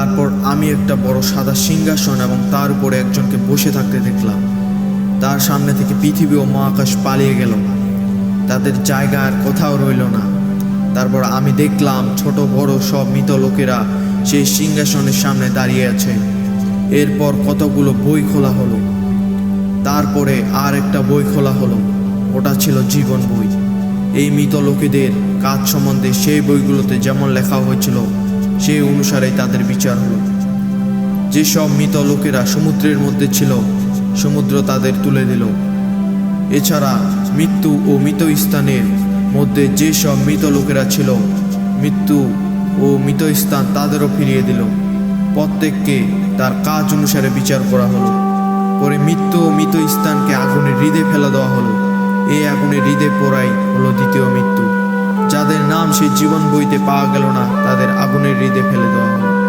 তারপর আমি একটা বড় সাদা সিংহাসন এবং তার উপরে একজনকে বসে থাকতে দেখলাম। তার সামনে থেকে পৃথিবী ও মহাকাশ পালিয়ে গেল তাদের জায়গা আর কোথাও রইল না। তারপর আমি দেখলাম ছোট, বড় সব মৃত লোকেরা সেই সিংহাসনের সামনে দাঁড়িয়ে আছে। এরপর কতগুলো বই খোলা হলো। তারপরে আর একটা বই খোলা হলো। ওটা ছিল জীবন বই। এই মৃত লোকেদের কাজ সম্বন্ধে সেই বইগুলোতে যেমন লেখা হয়েছিল সেই অনুসারে তাদের বিচার হলো। যেসব মৃত লোকেরা সমুদ্রের মধ্যে ছিল, সমুদ্র তাদের তুলে দিল। এছাড়া মৃত্যু ও মৃত স্থানের মধ্যে যেসব মৃত লোকেরা ছিল, মৃত্যু ও মৃত স্থান তাদেরও ফিরিয়ে দিল। প্রত্যেককে তার কাজ অনুসারে বিচার করা হলো। পরে মৃত্যু ও মৃত স্থানকে আগুনের হৃদে ফেলে দেওয়া হলো। এই আগুনের হৃদে পোড়াই হলো দ্বিতীয় মৃত্যু। সেই জীবন বইতে পাওয়া গেল না তাদের আগুনের হৃদে ফেলে দেওয়া হলো।